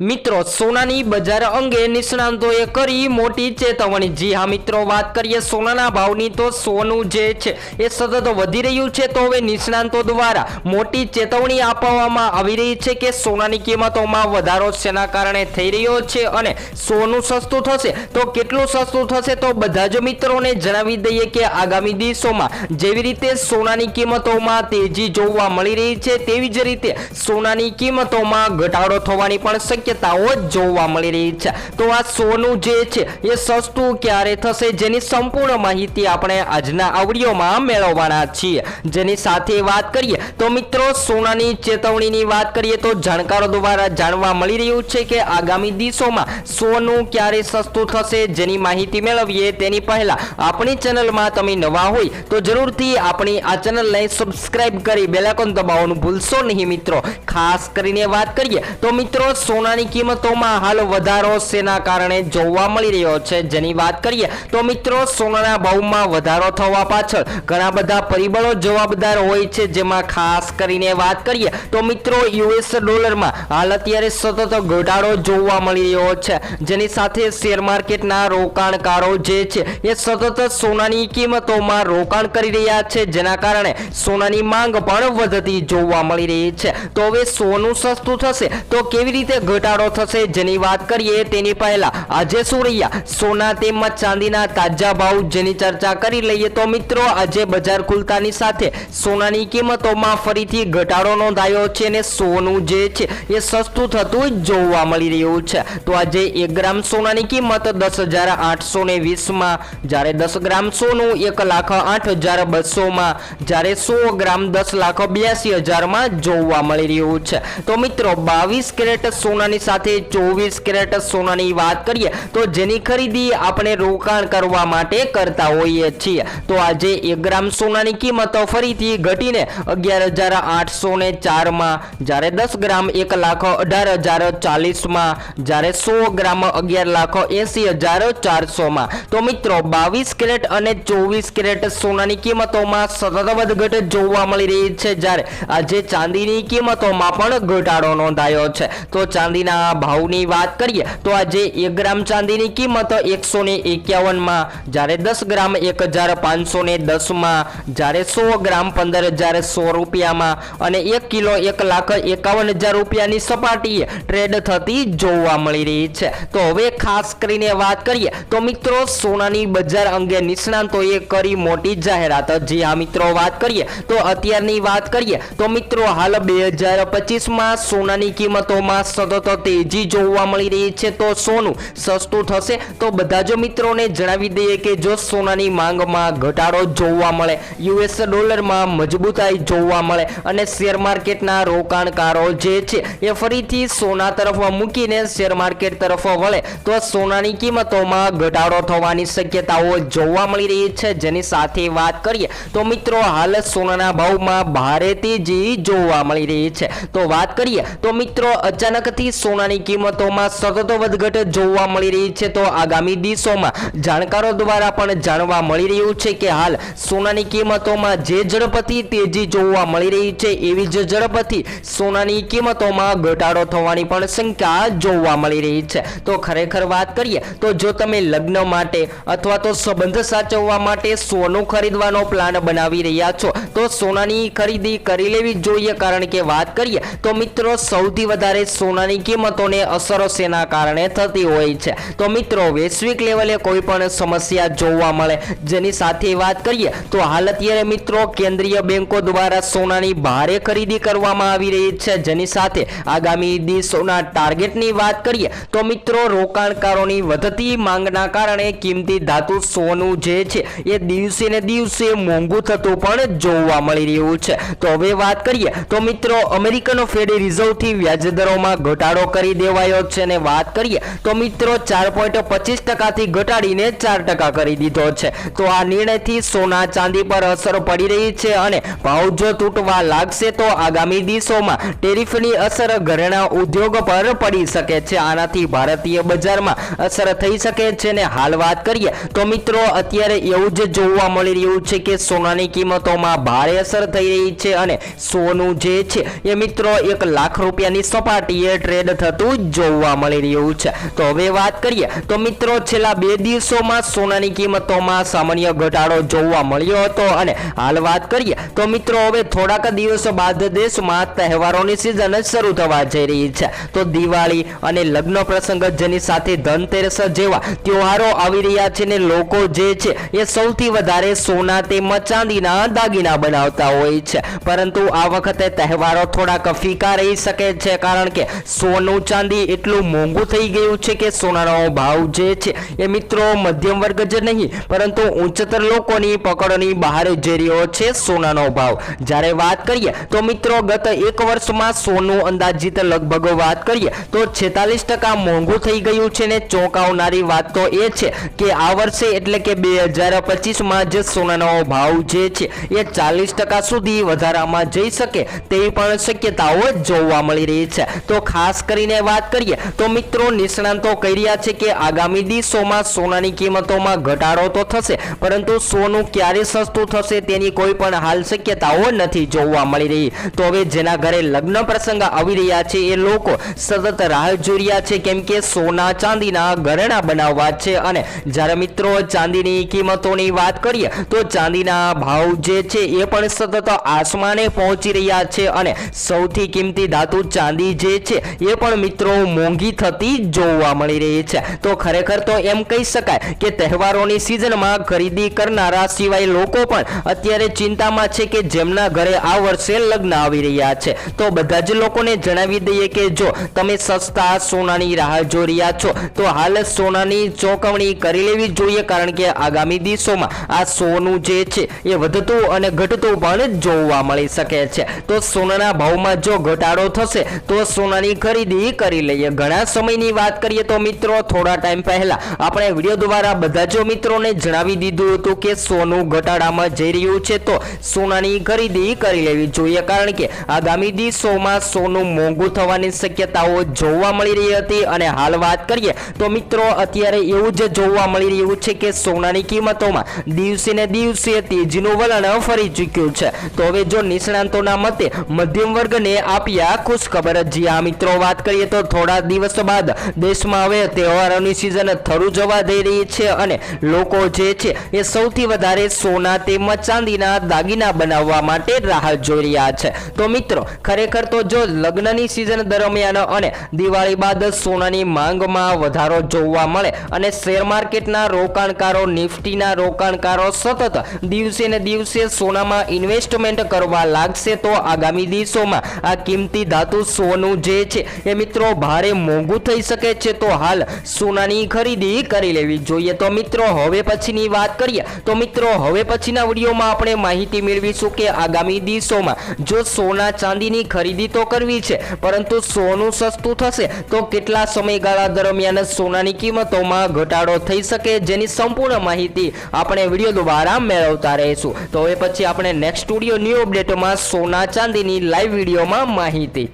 મિત્રો, સોનાની બજાર અંગે નિષ્ણાંતોએ કરી મોટી ચેતવણી. જી હા મિત્રો, વાત કરીએ સોનાના ભાવની તો સોનું જે છે, એ સતત વધી રહ્યું છે, તો હવે નિષ્ણાંતો દ્વારા મોટી ચેતવણી આપવામાં આવી રહી છે કે સોનાની કિંમતોમાં વધારો શેના કારણે થઈ રહ્યો છે અને સોનું સસ્તું થશે, તો કેટલું સસ્તું થશે, તો બધા જ મિત્રોને જણાવી દઈએ કે આગામી દિવસોમાં જેવી રીતે સોનાની કિંમતોમાં તેજી જોવા મળી રહી છે, તેવી જ રીતે સોનાની કિંમતોમાં ઘટાડો થવાની પણ શક્યતાઓ જોવા મળી રહી છે. તો આ સોનું જે છે, એ સસ્તું ક્યારે થશે જેની સંપૂર્ણ માહિતી આપણે આજના આવડીઓમાં મેળવવાના છીએ. જેની સાથે વાત કરીએ, તો મિત્રો સોનાની ચેતવણીની વાત કરીએ, તો જાણકારો દ્વારા જાણવા મળી રહ્યું છે કે આગામી દિવસોમાં સોનું ક્યારે સસ્તું થશે જેની માહિતી મેળવીએ તેની પહેલા આપણી ચેનલમાં તમે નવા હોય, તો જરૂરથી આપણી આ ચેનલને સબસ્ક્રાઇબ કરી બેલાકોન દબાવવાનું ભૂલશો નહીં મિત્રો. ખાસ કરીને વાત કરીએ, તો મિત્રો સોનાની કિંમતોમાં હાલ વધારો શેના કારણે જોવા મળી રહ્યો છે? જેની વાત કરીએ તો મિત્રો, સોનાના ભાવમાં વધારો થવા પાછળ ઘણા બધા પરિબળો જવાબદાર હોય છે. જેમાં ખાસ કરીને વાત કરીએ તો મિત્રો, યુએસ ડોલરમાં હાલ અત્યારે સતત ઘટાડો જોવા મળી રહ્યો છે. જેની સાથે શેર માર્કેટના રોકાણકારો જે છે એ સતત સોનાની કિંમતોમાં રોકાણ કરી રહ્યા છે. જેના કારણે સોનાની માંગ પણ વધતી જોવા મળી રહી છે. તો હવે સોનું સસ્તું થશે તો કેવી રીતે ઘટાડો થશે. જેની વાત કરીએ તેની પહેલા આજે શું રહ્યા? સોના તેમજ ચાંદીના તાજા ભાવ જેની ચર્ચા કરી લઈએ તો મિત્રો, આજે બજાર ખુલતાની સાથે સોનાની કિંમતોમાં ફરીથી ઘટાડો નોંધાયો છે અને સોનું જે છે એ સસ્તું થતું જોવા મળી રહ્યું છે. તો આજે એક ગ્રામ સોનાની કિંમત દસ હજાર આઠસો ને વીસમાં, જ્યારે દસ ગ્રામ સોનું એક લાખ આઠ હજાર બસોમાં જ્યારે સો ગ્રામ દસ લાખ બ્યાસી હજારમાં જોવા મળી રહ્યું છે. તો મિત્રો, બાવીસ કેરેટ સોનાની સાથે ચોવીસ કેરેટ સોનાની વાત કરીએ, તો જેની ખરીદી આપણે રોકાણ કરવા માટે કરતા હોઈએ છીએ. તો આજે એક ગ્રામ સોનાની કિંમત ફરીથી ઘટીને અગિયાર હજાર આઠસો ને ચારમાં, જ્યારે દસ ગ્રામ એક લાખ અઢાર હજાર ચાલીસમાં, જ્યારે સો ગ્રામ અગિયાર લાખ એંસી હજાર ચારસોમાં. તો મિત્રો, બાવીસ કેરેટ અને ચોવીસ કેરેટ સોનાની કિંમતોમાં સતત વધઘટ જોવા મળી રહી છે, જ્યારે આજે ચાંદીની કિંમતોમાં પણ ઘટાડો નોંધાયો છે. તો ચાંદીના ભાવની વાત કરીએ, તો આજે એક ગ્રામ ચાંદીની કિંમત એકસો ને એકાવનમાં, જ્યારે દસ ગ્રામ એક હજાર પાંચસો ને દસમાં, જ્યારે સો ગ્રામ પંદર હજાર સો રૂપિયામાં અને એક કિલો એક લાખ એકાવન હજાર રૂપિયાની સપાટીએ ટ્રેડ થતી જોવા મળી રહી છે. તો હવે ખાસ કરીને વાત કરીએ, તો મિત્રો સોનાની બજાર અંગે નિષ્ણાંતોએ કરી મોટી જાહેરાત. જી હા, મિત્રો, વાત કરીએ, તો અત્યારની વાત કરીએ, તો મિત્રો, હાલ બે હજાર પચીસમાં સોનાની કિંમતોમાં સતત તેજી જોવા મળી રહી છે તો સોનું સસ્તું થશે તો બધા જ મિત્રોને જણાવી દઈએ કે જો સોનાની માંગમાં ઘટાડો જોવા મળે યુએસ ડોલરમાં મજબૂતાઈ જોવા મળે અને શેર માર્કેટના રોકાણકારો જે છે એ ફરીથી સોના તરફ મૂકીને શેર માર્કેટ તરફ વળે તો સોનાની કિંમતોમાં ઘટાડો થવાની શક્યતાઓ જોવા મળી રહી છે. જેની સાથે વાત કરીએ તો મિત્રો હાલ સોનાના ભાવમાં ભારે તેજી જોવા મળી રહી છે. તો વાત કરીએ તો મિત્રો અચાનકથી સોનાની કિંમતોમાં સતત વધઘટ જોવા મળી રહી છે તો આગામી દિવસોમાં જાણકારો દ્વારા પણ જાણવા મળી રહ્યું છે કે હાલ સોનાની કિંમતોમાં જે ઝડપથી તેજી જોવા મળી રહી છે એવી જ ઝડપથી સોનાની કિંમતોમાં ઘટાડો થવાની પણ શંકા જોવા મળી રહી છે. તો ખરેખર વાત કરીએ તો જો તમે લગ્ન માટે અથવા તો સંબંધ સાચવવા માટે સોનું ખરીદવાનો પ્લાન બનાવી રહ્યા છો, તો સોનાની ખરીદી કરી લેવી જોઈએ. કારણ કે વાત કરીએ તો મિત્રો, સૌથી વધારે સોનાની કિંમતોને અસરો શેના કારણે થતી હોય છે? તો મિત્રો, વૈશ્વિક લેવલે કોઈ પણ સમસ્યા જોવા મળે. જેની સાથે વાત કરીએ, તો હાલ અત્યારે મિત્રો, કેન્દ્રીય બેંકો દ્વારા સોનાની ભારે ખરીદી કરવામાં આવી રહી છે. જેની સાથે આગામી દિવસોના ટાર્ગેટની વાત કરીએ, તો મિત્રો, રોકાણકારોની વધતી માંગના કારણે કિંમતી ધાતુ સોનું જે છે, એ દિવસે ને દિવસે મોંઘું થતું પણ જોવા મળી રહ્યું છે. તો હવે વાત કરીએ, તો મિત્રો, અમેરિકનો ફેડ રિઝર્વથી વ્યાજદરોમાં ઘટાડો કરી દેવાયો છે અને વાત કરીએ તો મિત્રો ચાર પોઈન્ટ પચીસ ટકાથી ઘટાડીને ચાર ટકા કરી દીધો છે. તો આ નિર્ણયથી સોના ચાંદી પર અસર પડી રહી છે અને ભાવ જો તૂટવા લાગશે તો આગામી દિવસોમાં ટેરિફની અસર ઘરેણા ઉદ્યોગ પર પડી શકે છે. આનાથી ભારતીય બજારમાં અસર થઈ શકે છે ને હાલ વાત કરીએ તો મિત્રો અત્યારે એવું જ જોવા મળી રહ્યું છે કે સોનાની કિંમતોમાં ભારે અસર થઈ રહી છે અને સોનું જે છે એ મિત્રો એક લાખ રૂપિયાની સપાટીએ ટ્રેડ ટ્રેન્ડ થતું જોવા મળી રહ્યું છે. તો હવે વાત કરીએ, તો મિત્રો છેલ્લા બે દિવસોમાં સોનાની કિંમતોમાં સામાન્ય ઘટાડો જોવા મળ્યો હતો અને હાલ વાત કરીએ, તો મિત્રો હવે થોડાક દિવસો બાદ દેશમાં તહેવારોની સિઝન શરૂ થવા જઈ રહી છે. તો દિવાળી અને લગ્ન પ્રસંગ જેની સાથે ધનતેરસ જેવા તહેવારો આવી રહ્યા છે ને લોકો જે છે એ સૌથી વધારે સોના તેમજ ચાંદીના દાગીના બનાવતા હોય છે. પરંતુ આ વખતે તહેવારો થોડાક ફીકા રહી શકે છે કારણ કે સોનું ચાંદી એટલું મોંઘું થઈ ગયું છે કે સોનાનો ભાવ જે છે એ મિત્રો મધ્યમ વર્ગ જ નહીં, પરંતુ ઉચ્ચતર લોકોની પકડની બહાર જઈ રહ્યો છે સોનાનો ભાવ. જ્યારે વાત કરીએ તો મિત્રો ગત એક વર્ષમાં સોનું અંદાજિત લગભગ વાત કરીએ તો છેતાલીસ ટકા મોંઘું થઈ ગયું છે ને ચોંકાવનારી વાત તો એ છે કે આ વર્ષે એટલે કે બે હજાર પચીસમાં જ સોનાનો ભાવ જે છે એ ચાલીસ ટકા સુધી વધારામાં જઈ શકે તેવી પણ શક્યતાઓ જોવા મળી રહી છે. તો ખાસ કરીને વાત કરીએ, તો મિત્રો નિષ્ણાંતો કહી રહ્યા છે કે આગામી દિવસોમાં સોનાની કિંમતોમાં ઘટાડો તો થશે, પરંતુ સોનું ક્યારે સસ્તું થશે તેની કોઈ પણ હાલ શક્યતાઓ નથી જોવા મળી રહી. તો હવે જેના ઘરે લગ્ન પ્રસંગ આવી રહ્યા છે, એ લોકો સતત રાહ જોઈ રહ્યા છે કેમ કે સોના ચાંદીના ઘરેણા બનાવવા છે અને જ્યારે મિત્રો ચાંદીની કિંમતોની વાત કરીએ, તો ચાંદીના ભાવ જે છે એ પણ સતત આસમાને પહોંચી રહ્યા છે અને સૌથી કિંમતી ધાતુ ચાંદી જે છે એ પણ મિત્રો મોંઘી થતી જોવા મળી રહી છે. તો ખરેખર તો એમ કહી શકાય કે તહેવારોની સિઝનમાં ખરીદી કરનારા સિવાય લોકો પણ અત્યારે ચિંતામાં છે કે જેમના ઘરે આ વર્ષે લગ્ન આવી રહ્યા છે. તો બધા જ લોકોને જણાવી દઈએ કે જો તમે સસ્તા સોનાની રાહ જોઈ રહ્યા છો, તો હાલ સોનાની ચોકવણી કરી લેવી જોઈએ કારણ કે આગામી દિવસોમાં આ સોનું જે છે એ વધતું અને ઘટતું પણ જોવા મળી શકે છે. તો સોનાના ભાવમાં જો ઘટાડો થશે, તો સોનાની ખરીદી કરી લઈએ. ઘણા સમયની વાત કરીએ તો મિત્રો, થોડા ટાઈમ પહેલા આપણે વીડિયો દ્વારા બધા જ મિત્રોને જણાવી દીધું હતું કે સોનું ઘટાડામાં જઈ રહ્યું છે તો સોનાની ખરીદી કરી લેવી જોઈએ. કારણ કે આગામી દિવસોમાં સોનું મોંઘું થવાની શક્યતાઓ જોવા મળી રહી હતી. અને હાલ વાત કરીએ તો મિત્રો, અત્યારે એવું જ જોવા મળી રહ્યું છે કે સોનાની કિંમતોમાં દિવસે ને દિવસે તેજીનું વલણ ફરી ચૂક્યું છે. તો હવે જો નિષ્ણાંતોના મતે મધ્યમ વર્ગને આપ્યા, ખુશખબર. જી આ મિત્રો, વાત કરીએ તો થોડા દિવસો બાદ દેશમાં હવે તહેવારોની સિઝન થરું જવા દઈ રહી છે અને લોકો જે છે એ સૌથી વધારે સોના તેમજ ચાંદીના દાગીના બનાવવા માટે રાહ જોઈ રહ્યા છે. તો મિત્રો, ખરેખર તો જો લગ્નની સિઝન દરમિયાન અને દિવાળી બાદ સોનાની માંગમાં વધારો જોવા મળે અને શેર માર્કેટના રોકાણકારો, નિફ્ટીના રોકાણકારો સતત દિવસે ને દિવસે સોનામાં ઇન્વેસ્ટમેન્ટ કરવા લાગશે તો આગામી દિવસોમાં આ કિંમતી ધાતુ સોનું જે છે એ મિત્રો, ભારે મોંઘું થઈ શકે છે, તો હાલ સોનાની ખરીદી કરી લેવી જોઈએ. તો મિત્રો, હવે પછીની વાત કરીએ. તો મિત્રો, હવે પછીના વિડીયોમાં આપણે માહિતી મેળવીશું કે આગામી દિવસોમાં જો સોના ચાંદીની ખરીદી તો કરવી છે, પરંતુ સોનું સસ્તું થશે, તો કેટલા સમયગાળા દરમિયાન સોનાની કિંમતોમાં ઘટાડો થઈ શકે જેની સંપૂર્ણ માહિતી આપણે વીડિયો દ્વારા મેળવતા રહીશું. તો હવે પછી આપણે નેક્સ્ટ સ્ટુડિયો ન્યૂ અપડેટમાં સોના ચાંદીની લાઈવ વિડીયોમાં માહિતી.